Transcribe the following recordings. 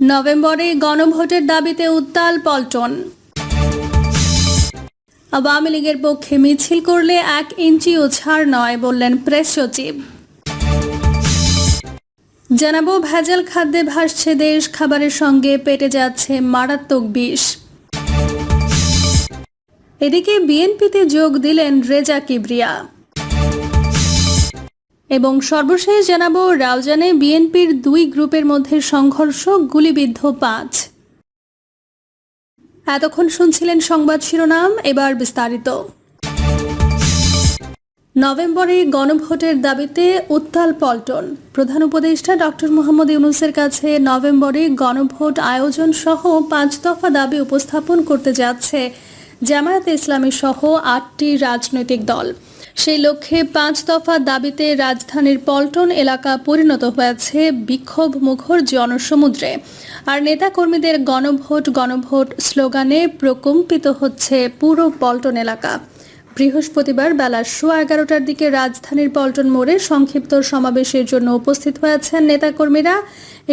নভেম্বরে গণভোটের দাবিতে উত্তাল পল্টন। আওয়ামী লীগের পক্ষে মিছিল করলে এক ইঞ্চিও ছাড় নয় বললেন প্রেস সচিব। জানাব ভেজাল খাদ্যে ভাসছে দেশ, খাবারের সঙ্গে পেটে যাচ্ছে মারাত্মক বিষ। এদিকে বিএনপিতে যোগ দিলেন রেজা কিবরিয়া। এবং সর্বশেষ জানাব, রাউজানে বিএনপির দুই গ্রুপের মধ্যে সংঘর্ষ, গুলিবিদ্ধ পাঁচ। এতক্ষণ শুনছিলেন সংবাদ শিরোনাম, এবার বিস্তারিত। নভেম্বরে গণভোটের দাবিতে উত্তাল পল্টন। প্রধান উপদেষ্টা ডক্টর মোহাম্মদ ইউনুসের কাছে নভেম্বরে গণভোট আয়োজন সহ পাঁচ দফা দাবি উপস্থাপন করতে যাচ্ছে জামায়াতে ইসলামী সহ আটটি রাজনৈতিক দল। সেই লক্ষ্যে পাঁচ দফা দাবিতে রাজধানীর পল্টন এলাকা পরিণত হয়েছে বিক্ষোভ মুখর জনসমুদ্রে। আর নেতাকর্মীদের গণভোট গণভোট স্লোগানে প্রকম্পিত হচ্ছে পুরো পল্টন এলাকা। বৃহস্পতিবার বেলা সোয়া এগারোটার দিকে রাজধানীর পল্টন মোড়ে সংক্ষিপ্ত সমাবেশের জন্য উপস্থিত হয়েছেন নেতাকর্মীরা।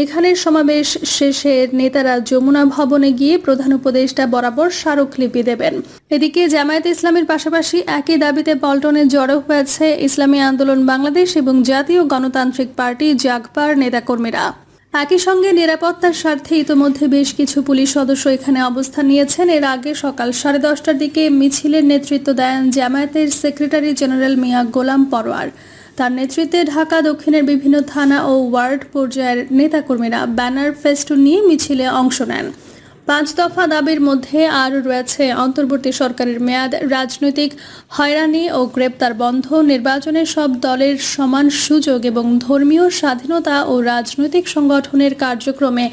এখানে সমাবেশ শেষে নেতারা যমুনা ভবনে গিয়ে প্রধান উপদেষ্টা বরাবর স্মারকলিপি দেবেন। এদিকে জামায়াত ইসলামের পাশাপাশি একই দাবিতে পল্টনে জড়ো হয়েছে ইসলামী আন্দোলন বাংলাদেশ এবং জাতীয় গণতান্ত্রিক পার্টি জাগপার নেতাকর্মীরা। একই সঙ্গে নিরাপত্তার স্বার্থে ইতোমধ্যে বেশ কিছু পুলিশ সদস্য এখানে অবস্থান নিয়েছেন। এর আগে সকাল সাড়ে দশটার দিকে মিছিলের নেতৃত্ব দেন জামায়াতের সেক্রেটারি জেনারেল মিয়া গোলাম পরোয়ার। তার নেতৃত্বে ঢাকা, দক্ষিণের বিভিন্ন থানা ও ওয়ার্ড পর্যায়ের নেতাকর্মীরা ব্যানার ফেস্টুন নিয়ে মিছিলে অংশ নেন। পাঁচ দফা দাবির মধ্যে আরও রয়েছে অন্তর্বর্তী সরকারের মেয়াদ, রাজনৈতিক হয়রানি ও গ্রেপ্তার বন্ধ, নির্বাচনে সব দলের সমান সুযোগ এবং ধর্মীয় স্বাধীনতা ও রাজনৈতিক সংগঠনের কার্যক্রমে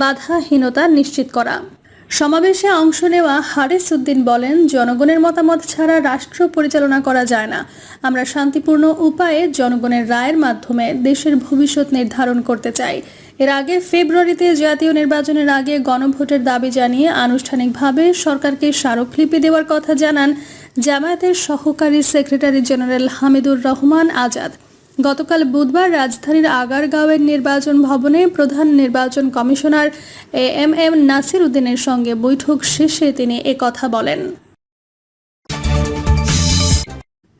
বাধাহীনতা নিশ্চিত করা। সমাবেশে অংশ নেওয়া হারিস উদ্দিন বলেন, জনগণের মতামত ছাড়া রাষ্ট্র পরিচালনা করা যায় না। আমরা শান্তিপূর্ণ উপায়ে জনগণের রায়ের মাধ্যমে দেশের ভবিষ্যৎ নির্ধারণ করতে চাই। এর আগে ফেব্রুয়ারিতে জাতীয় নির্বাচনের আগে গণভোটের দাবি জানিয়ে আনুষ্ঠানিকভাবে সরকারকে স্মারকলিপি দেওয়ার কথা জানান জামায়াতের সহকারী সেক্রেটারি জেনারেল হামিদুর রহমান আজাদ। গতকাল বুধবার রাজধানীর আগারগাঁওয়ের নির্বাচন ভবনে প্রধান নির্বাচন commissioner A M M Nasir উদ্দিনের সঙ্গে বৈঠক শেষে তিনি কথা বলেন।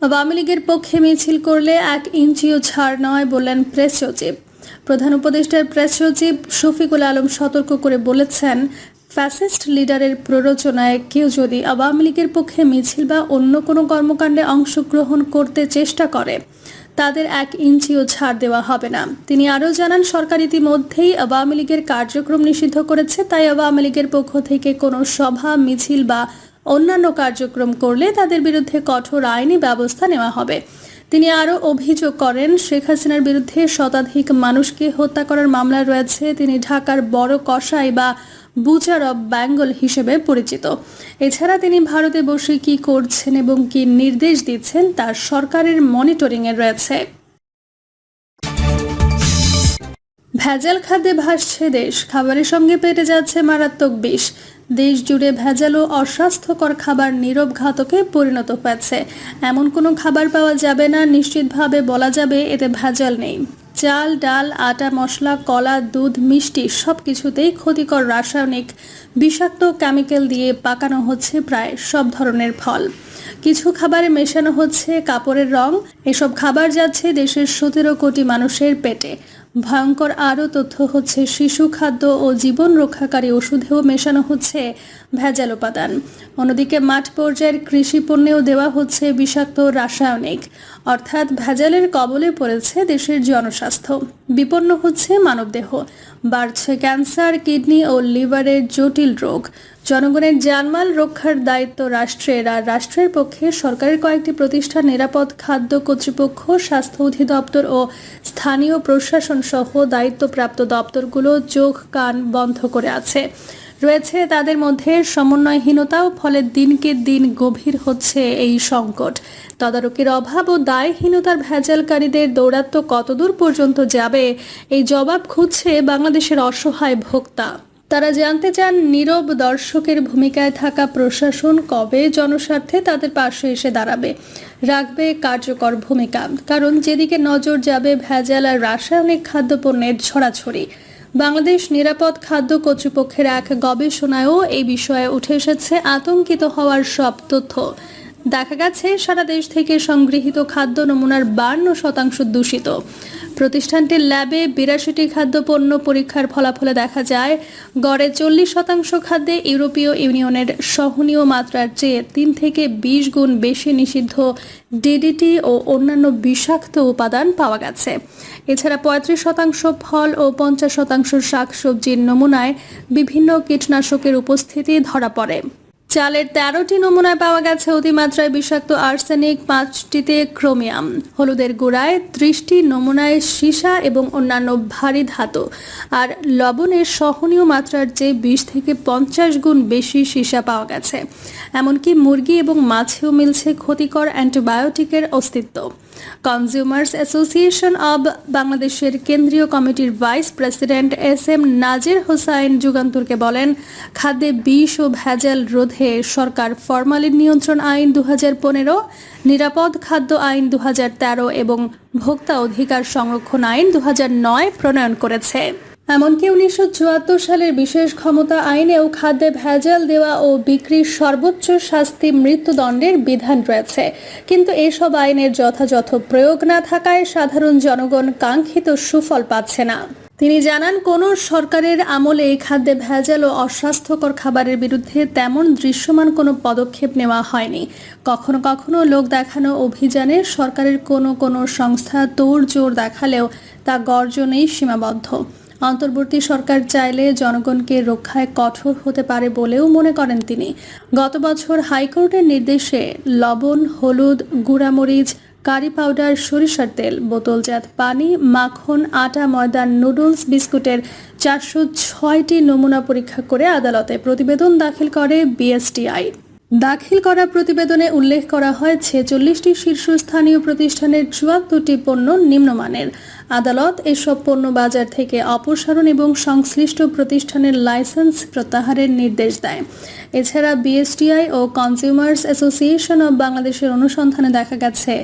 আওয়ামী লীগের পক্ষে মিছিল করলে এক ইঞ্চিও ছাড় নয় বললেন প্রেস সচিব। প্রধান উপদেষ্টার প্রেস সচিব শফিকুল আলম সতর্ক করে বলেছেন, ফ্যাসিস্ট লিডারের প্ররোচনায় কেউ যদি আওয়ামী লীগের পক্ষে মিছিল বা অন্য কোনো কর্মকাণ্ডে অংশগ্রহণ করতে চেষ্টা করে, তাদের এক ইঞ্চিও ছাড় দেওয়া হবে না। তিনি আরও জানান, সরকার ইতিমধ্যেই আওয়ামী লীগের কার্যক্রম নিষিদ্ধ করেছে, তাই আওয়ামী লীগের পক্ষ থেকে কোনো সভা, মিছিল বা অন্যান্য কার্যক্রম করলে তাদের বিরুদ্ধে কঠোর আইনি ব্যবস্থা নেওয়া হবে। তিনি আরও অভিযোগ করেন, শেখ হাসিনার বিরুদ্ধে শতাধিক মানুষকে হত্যা করার মামলা রয়েছে। তিনি ঢাকার বড় কসাই বা বুচার অব বেঙ্গল হিসেবে পরিচিত। এছাড়া তিনি ভারতে বসে কি করছেন এবং কি নির্দেশ দিচ্ছেন তার সরকারের মনিটরিংয়ে রয়েছে। ভেজাল খাদ্যে ভাসছে দেশ। খাবারের সঙ্গে পেটে যাচ্ছে মারাত্মক বিষ। দেশ জুড়ে ভেজাল ও অস্বাস্থ্যকর খাবার নীরব ঘাতকে পরিণত হয়েছে। এমন কোনো খাবার পাওয়া যাবে না, নিশ্চিতভাবে বলা যাবে এতে ভেজাল নেই। চাল, ডাল, আটা, মশলা, কলা, দুধ, মিষ্টি সব কিছুতেই ক্ষতিকর রাসায়নিক বিষাক্ত কেমিক্যাল দিয়ে পাকানো হচ্ছে প্রায় সব ধরনের ফল। কিছু খাবারে মেশানো হচ্ছে কাপড়ের রং। এসব খাবার যাচ্ছে দেশের সতেরো কোটি মানুষের পেটে। ভয়ঙ্কর আরও তথ্য হচ্ছে, শিশু খাদ্য ও জীবন রক্ষাকারী ওষুধেও মেশানো হচ্ছে ভেজাল উপাদান। অন্যদিকে মাঠ পর্যায়ের কৃষি পণ্যেও দেওয়া হচ্ছে বিষাক্ত রাসায়নিক। অর্থাৎ ভেজালের কবলে পড়েছে দেশের জনস্বাস্থ্য। বিপন্ন হচ্ছে মানবদেহ। বাড়ছে ক্যান্সার, কিডনি ও লিভারের জটিল রোগ। জনগণের জানমাল রক্ষার দায়িত্ব রাষ্ট্রের, আর রাষ্ট্রের পক্ষে সরকারের কয়েকটি প্রতিষ্ঠান, নিরাপদ খাদ্য কর্তৃপক্ষ, স্বাস্থ্য অধিদপ্তর ও স্থানীয় প্রশাসন সহ দায়িত্বপ্রাপ্ত দপ্তরগুলো চোখ কান বন্ধ করে আছে। রয়েছে তাদের মধ্যে সমন্বয়হীনতাও, ফলে দিনকে দিন গভীর হচ্ছে এই সংকট। তদারকির অভাব ও দায়হীনতার ভেজালকারীদের দৌরাত্ম্য কতদূর পর্যন্ত যাবে, এই জবাব খুঁজছে বাংলাদেশের অসহায় ভোক্তা। তারা জানতে চান, নীরব দর্শকের ভূমিকায় থাকা প্রশাসন কবে জনস্বার্থে তাদের পাশে এসে দাঁড়াবে। রাখবে কার্যকর ভূমিকা। কারণ যেদিকে নজর যাবে ভেজাল আর রাসায়নিক খাদ্যপণ্যের ছড়াছড়ি। বাংলাদেশ নিরাপদ খাদ্য কর্তৃপক্ষের এক গবেষণায়ও এই বিষয়ে উঠে এসেছে আতঙ্কিত হওয়ার সব তথ্য। দেখা গেছে, সারা দেশ থেকে সংগৃহীত খাদ্য নমুনার বান্ন শতাংশ দূষিত। প্রতিষ্ঠানটির ল্যাবে বিরাশিটি খাদ্যপণ্য পরীক্ষার ফলাফলে দেখা যায়, গড়ে চল্লিশ শতাংশ খাদ্যে ইউরোপীয় ইউনিয়নের সহনীয় মাত্রার চেয়ে তিন থেকে বিশ গুণ বেশি নিষিদ্ধ ডিডিটি ও অন্যান্য বিষাক্ত উপাদান পাওয়া গেছে। এছাড়া পঁয়ত্রিশ শতাংশ ফল ও পঞ্চাশ শতাংশ শাকসবজির নমুনায় বিভিন্ন কীটনাশকের উপস্থিতি ধরা পড়ে। চালের তেরোটি নমুনায় পাওয়া গেছে অতিমাত্রায় বিষাক্ত আর্সেনিক, পাঁচটিতে ক্রোমিয়াম। হলুদের গুঁড়ায় ত্রিশটি নমুনায় সীসা এবং অন্যান্য ভারী ধাতু। আর লবণের সহনীয় মাত্রার চেয়ে বিশ থেকে পঞ্চাশ গুণ বেশি সীসা পাওয়া গেছে। এমনকি মুরগি এবং মাছেও মিলছে ক্ষতিকর অ্যান্টিবায়োটিকের অস্তিত্ব। কনজিউমার্স অ্যাসোসিয়েশন অব বাংলাদেশের কেন্দ্রীয় কমিটির vice president S M Nazir Hossain যুগান্তরকে বলেন, খাদ্যে বিষ ও ভেজাল রোধে সরকার ফরমালিন নিয়ন্ত্রণ আইন দু নিরাপদ খাদ্য আইন দু হাজার তেরো এবং ভোক্তা অধিকার সংরক্ষণ আইন দু প্রণয়ন করেছে। এমনকি উনিশশো চুয়াত্তর সালের বিশেষ ক্ষমতা আইনেও খাদ্যে ভেজাল দেওয়া ও বিক্রির সর্বোচ্চ শাস্তি মৃত্যুদণ্ডের বিধান রয়েছে। কিন্তু এসব আইনের যথাযথ প্রয়োগ না থাকায় সাধারণ জনগণ কাঙ্ক্ষিত সুফল পাচ্ছে না। তিনি জানান, কোন সরকারের আমলে এই খাদ্যে ভেজাল ও অস্বাস্থ্যকর খাবারের বিরুদ্ধে তেমন দৃশ্যমান কোনো পদক্ষেপ নেওয়া হয়নি। কখনো কখনো লোক দেখানো অভিযানে সরকারের কোনো কোনো সংস্থা তোড় জোর দেখালেও তা গর্জনেই সীমাবদ্ধ। অন্তর্বর্তী সরকার চাইলে জনগণকে রক্ষায় কঠোর হতে পারে বলেও মনে করেন তিনি। গত বছর হাইকোর্টের নির্দেশে লবণ, হলুদ, গুঁড়ামরিচ, কারি পাউডার, সরিষার তেল, বোতলজাত পানি, মাখন, আটা, ময়দা, নুডলস, বিস্কুটের চারশো ছয়টি নমুনা পরীক্ষা করে আদালতে প্রতিবেদন দাখিল করে বিএসটিআই। দাখিল করা প্রতিবেদনে উল্লেখ করা হয়, ছেচল্লিশটি শীর্ষস্থানীয় প্রতিষ্ঠানের চুয়াত্তরটি পণ্য নিম্নমানের। আদালত এসব পণ্য বাজার থেকে অপসারণ এবং সংশ্লিষ্ট প্রতিষ্ঠানের লাইসেন্স প্রত্যাহারের নির্দেশ দেয়। এছাড়া বিএসটিআই ও কনজিউমার্স অ্যাসোসিয়েশন অব বাংলাদেশের অনুসন্ধানে দেখা গেছে,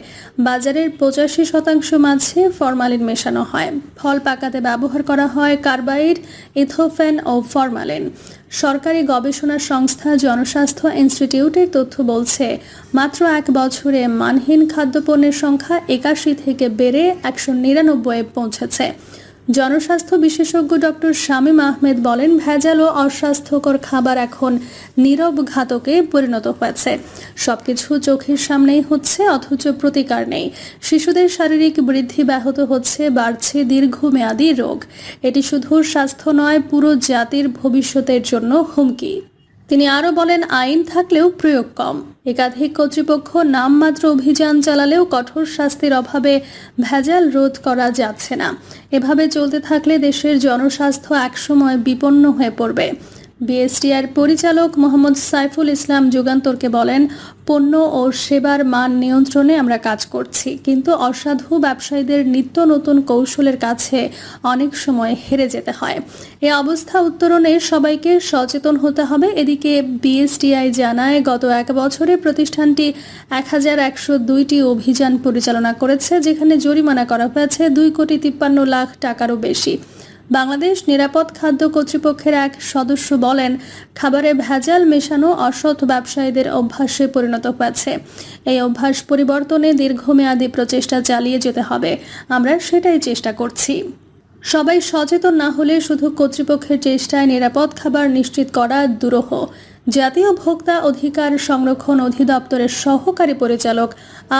বাজারের পঁচাশি শতাংশ মাঝে ফরমালিন মেশানো হয়। ফল পাকাতে ব্যবহার করা হয় কার্বাইড, ইথোফেন ও ফরমালিন। সরকারি গবেষণা সংস্থা জনস্বাস্থ্য ইনস্টিটিউটের তথ্য বলছে, মাত্র এক বছরে মানহীন খাদ্যপণ্যের সংখ্যা একাশি থেকে বেড়ে একশো নিরানব্বই পৌঁছেছে। জনস্বাস্থ্য বিশেষজ্ঞ ডক্টর শামীম আহমেদ বলেন, ভেজাল ও অস্বাস্থ্যকর খাবার এখন নীরব ঘাতকে পরিণত হয়েছে। সবকিছু চোখের সামনেই হচ্ছে, অথচ প্রতিকার নেই। শিশুদের শারীরিক বৃদ্ধি ব্যাহত হচ্ছে, বাড়ছে দীর্ঘমেয়াদী রোগ। এটি শুধু স্বাস্থ্য নয়, পুরো জাতির ভবিষ্যতের জন্য হুমকি। তিনি আরও বলেন, আইন থাকলেও প্রয়োগ কম। একাধিক কর্তৃপক্ষ নামমাত্র অভিযান চালালেও কঠোর শাস্তির অভাবে ভেজাল রোধ করা যাচ্ছে না। এভাবে চলতে থাকলে দেশের জনস্বাস্থ্য একসময় বিপন্ন হয়ে পড়বে। বিএসটিআর পরিচালক মোহাম্মদ সাইফুল ইসলাম যুগান্তরকে বলেন, পণ্য ও সেবার মান নিয়ন্ত্রণে আমরা কাজ করছি, কিন্তু অসাধু ব্যবসায়ীদের নিত্য নতুন কৌশলের কাছে অনেক সময় হেরে যেতে হয়। এ অবস্থা উত্তরণে সবাইকে সচেতন হতে হবে। এদিকে বিএসটিআই জানায়, গত এক বছরে প্রতিষ্ঠানটি এক হাজার একশো দুইটি অভিযান পরিচালনা করেছে, যেখানে জরিমানা করা হয়েছে দুই কোটি তিপ্পান্ন লাখ টাকারও বেশি। বাংলাদেশ নিরাপদ খাদ্য কর্তৃপক্ষের এক সদস্য বলেন, খাবারে ভেজাল মেশানো অসৎ ব্যবসায়ীদের অভ্যাসে পরিণত হয়েছে। এই অভ্যাস পরিবর্তনে দীর্ঘমেয়াদী প্রচেষ্টা চালিয়ে যেতে হবে। আমরা সেটাই চেষ্টা করছি। সবাই সচেতন না হলে শুধু কর্তৃপক্ষের চেষ্টায় নিরাপদ খাবার নিশ্চিত করা দুরূহ। জাতীয় ভোক্তা অধিকার সংরক্ষণ অধিদপ্তরের সহকারী পরিচালক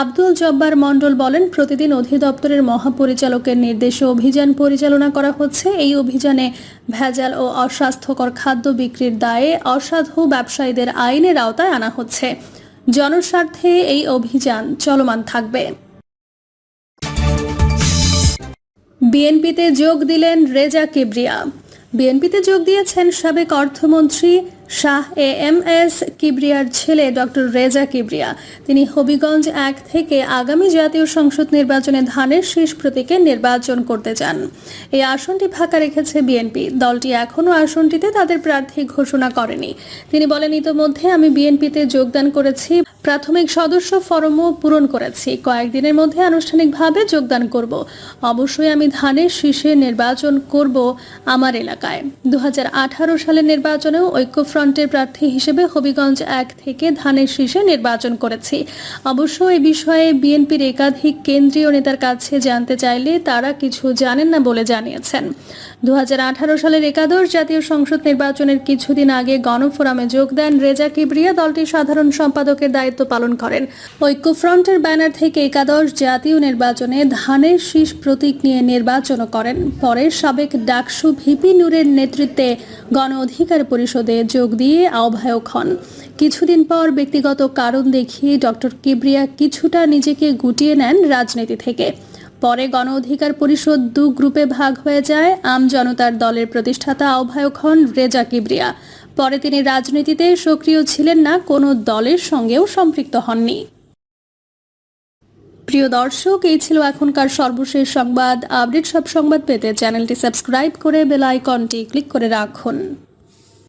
আব্দুল জব্বার মণ্ডল বলেন, প্রতিদিন অধিদপ্তরের মহাপরিচালকের নির্দেশে অভিযান পরিচালনা করা হচ্ছে। এই অভিযানে ভেজাল ও অস্বাস্থ্যকর খাদ্য বিক্রির দায়ে অসাধু ব্যবসায়ীদের আইনের আওতায় আনা হচ্ছে। জনস্বার্থে এই অভিযান চলমান থাকবে। বিএনপিতে যোগ দিলেন রেজা কিবরিয়া। বিএনপিতে যোগ দিয়েছেন সাবেক অর্থমন্ত্রী শাহ এ এম এস কিবরিয়ার ছেলে ডক্টর রেজা কিবরিয়া। তিনি হবিগঞ্জ এক থেকে আগামী জাতীয় সংসদ নির্বাচনে ধানের শীষ প্রতীকে নির্বাচন করতে চান। এই আসনটি ফাঁকা রেখেছে বিএনপি। দলটি এখনও আসনটিতে তাদের প্রার্থী ঘোষণা করেনি। তিনি বলেন, ইতোমধ্যে আমি বিএনপিতে যোগদান করেছি, প্রাথমিক সদস্য ফরমও পূরণ করেছি। কয়েকদিনের মধ্যে আনুষ্ঠানিকভাবে যোগদান করব। অবশ্যই আমি ধানের শীষে নির্বাচন করব আমার এলাকায়। দু হাজার আঠারো সালের নির্বাচনেও ঐক্যফ্রন্টের প্রার্থী হিসেবে হবিগঞ্জ এক থেকে ধানের শীষে নির্বাচন করেছি। অবশ্য এ বিষয়ে বিএনপির একাধিক কেন্দ্রীয় নেতার কাছে জানতে চাইলে তারা কিছু জানেন না বলে জানিয়েছেন। দু হাজার আঠারো সালের একাদশ জাতীয় সংসদ নির্বাচনের কিছুদিন আগে গণফোরামে যোগ দেন রেজা কিবরিয়া, দলটির সাধারণ সম্পাদকের দায়িত্ব পালন করেন। ঐক্যফ্রন্টের ব্যানার থেকে একাদশ জাতীয় নির্বাচনে ধানের শীষ প্রতীক নিয়ে নির্বাচনও করেন। পরে সাবেক ডাকসু ভিপি নূরের নেতৃত্বে গণ অধিকার পরিষদে যোগ দিয়ে আহ্বায়ক হন। কিছুদিন পর ব্যক্তিগত কারণ দেখিয়ে ডক্টর কিবরিয়া কিছুটা নিজেকে গুটিয়ে নেন রাজনীতি থেকে। পরে গণ অধিকার পরিষদ দু গ্রুপে ভাগ হয়ে যায়। আম জনতার দলের প্রতিষ্ঠাতা আহ্বায়ক হন রেজা কিবরিয়া। পরে তিনি রাজনীতিতে সক্রিয় ছিলেন না, কোনো দলের সঙ্গেও সম্পৃক্ত হননি। প্রিয় দর্শক, এই ছিল এখনকার সর্বশেষ সংবাদ। আপডেট সব সংবাদ পেতে চ্যানেলটি সাবস্ক্রাইব করে বেল আইকনটি ক্লিক করে রাখুন।